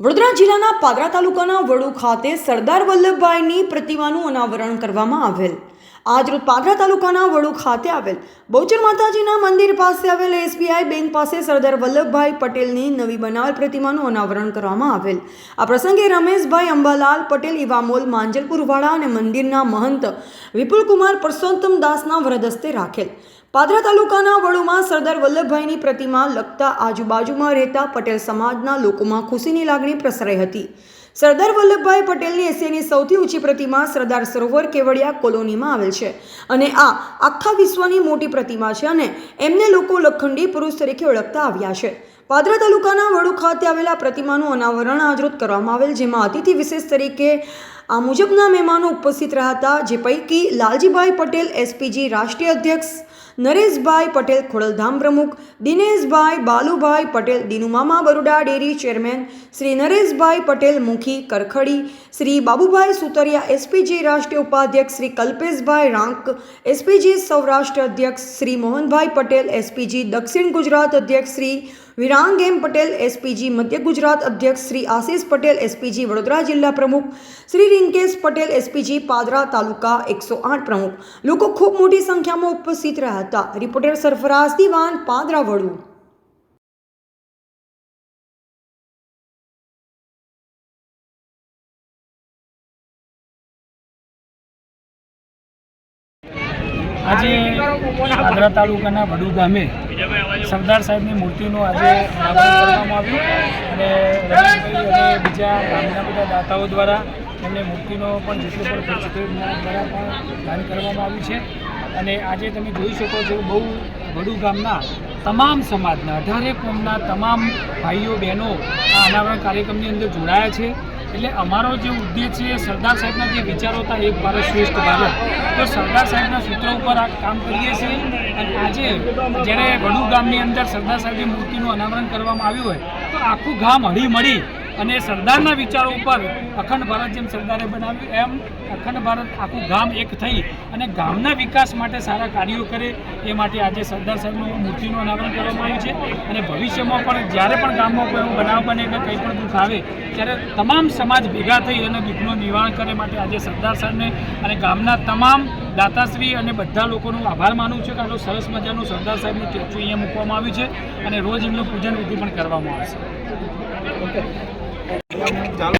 વડોદરા જિલ્લાના પાદરા તાલુકાના વડુ ખાતે સરદાર વલ્લભભાઈની પ્રતિમાનું અનાવરણ કરવામાં આવેલ. આજરોજ પાદરા તાલુકાના વડુ ખાતે આવેલ બહુચર માતાજીના મંદિર પાસે આવેલ એસબીઆઈ બેંક પાસે સરદાર વલ્લભભાઈ પટેલની નવી બનાવેલ પ્રતિમાનું અનાવરણ કરવામાં આવેલ. આ પ્રસંગે રમેશભાઈ અંબાલાલ પટેલ ઇવામોલ માંજલપુરવાળા અને મંદિરના મહંત વિપુલકુમાર પરસોત્તમ દાસના વરદસ્તે રાખેલ. પાદરા તાલુકાના વડુમાં સરદાર વલ્લભભાઈની પ્રતિમા લગતા આજુબાજુમાં રહેતા પટેલ સમાજના લોકોમાં ખુશીની લાગણી પ્રસરાઈ હતી. સરદાર વલ્લભભાઈ પટેલની એશિયાની સૌથી ઊંચી પ્રતિમા સરદાર સરોવર કેવડિયા કોલોનીમાં આવેલ છે. અને આ આખા વિશ્વની મોટી પ્રતિમા છે અને એમને લોકો લખંડી પુરુષ તરીકે ઓળખતા આવ્યા છે. પાદરા તાલુકાના વડુ ખાતે આવેલા પ્રતિમાનું અનાવરણ આજરોજ કરવામાં આવેલ, જેમાં અતિથિ વિશેષ તરીકે આ મુજબના મહેમાનો ઉપસ્થિત રહ્યા હતા, જે પૈકી લાલજીભાઈ પટેલ એસપીજી રાષ્ટ્રીય અધ્યક્ષ, નરેશભાઈ પટેલ, ખોડલધામ પ્રમુખ, દિનેશભાઈ બાલુભાઈ પટેલ, દિનુમામા બરોડા ડેરી ચેરમેન, શ્રી નરેશભાઈ પટેલ, મુખી કરખડી, શ્રી બાબુભાઈ સુતરિયા એસપીજી રાષ્ટ્રીય ઉપાધ્યક્ષ, શ્રી કલ્પેશભાઈ રાંક એસપીજી સૌરાષ્ટ્ર અધ્યક્ષ, શ્રી મોહનભાઈ પટેલ એસપીજી દક્ષિણ ગુજરાત અધ્યક્ષ, શ્રી વિરાંગ એમ પટેલ એસપીજી મધ્ય ગુજરાત અધ્યક્ષ, શ્રી આશિષ પટેલ એસપીજી વડોદરા જિલ્લા પ્રમુખ, શ્રી રિંકેશ પટેલ, એસપીજી પાદરા તાલુકા એકસો આઠ પ્રમુખ. લોકો ખૂબ મોટી સંખ્યામાં ઉપસ્થિત રહ્યા હતા. રિપોર્ટર સરફરાઝ દિવાન, પાદરા વડુ. આજે પાદરા તાલુકાના વડુ ગામે સરદાર સાહેબની મૂર્તિનું આજે કરવામાં આવ્યું. અને બીજા ગામના બધા દાતાઓ દ્વારા એમને મૂર્તિનો પણ જેટલો દ્વારા પણ દાન કરવામાં આવ્યું છે. અને આજે તમે જોઈ શકો છો બહુ વડુ ગામના તમામ સમાજના, અઢારે કોમના તમામ ભાઈઓ, બહેનો આ અનાવરણ કાર્યક્રમની અંદર જોડાયા છે. એટલે અમારો જે ઉદ્દેશ છે, સરદાર સાહેબના જે વિચારો હતા, એક ભારત શ્રેષ્ઠ ભારત. તો સરદાર સાહેબના સૂત્રો ઉપર આ કામ કરીએ છીએ. અને આજે જ્યારે વડુ ગામની અંદર સરદાર સાહેબની મૂર્તિનું અનાવરણ કરવામાં આવ્યું હોય, તો આખું ગામ હળી મળી અને સરદારના વિચારો ઉપર અખંડ ભારત જેમ સરદારે બનાવ્યું, એમ અખંડ ભારત આખું ગામ એક થઈ અને ગામના વિકાસ માટે સારા કાર્યો કરે એ માટે આજે સરદાર સાહેબનું મૂર્તિનું અનાવરણ કરવામાં આવ્યું છે. અને ભવિષ્યમાં પણ જ્યારે પણ ગામમાં કોઈ એવું બનાવ બને કે કંઈ પણ દુઃખ આવે, ત્યારે તમામ સમાજ ભેગા થઈ અને દુઃખનું નિવારણ કરે માટે આજે સરદાર સાહેબને અને ગામના તમામ દાતાશ્રી અને બધા લોકોનો આભાર માનું છું કે આટલું સરસ મજાનું સરદાર સાહેબનું સ્ટેચ્યુ અહીંયા મૂકવામાં આવ્યું છે અને રોજ એમનું પૂજન વિધિ પણ કરવામાં આવશે. ચાલુ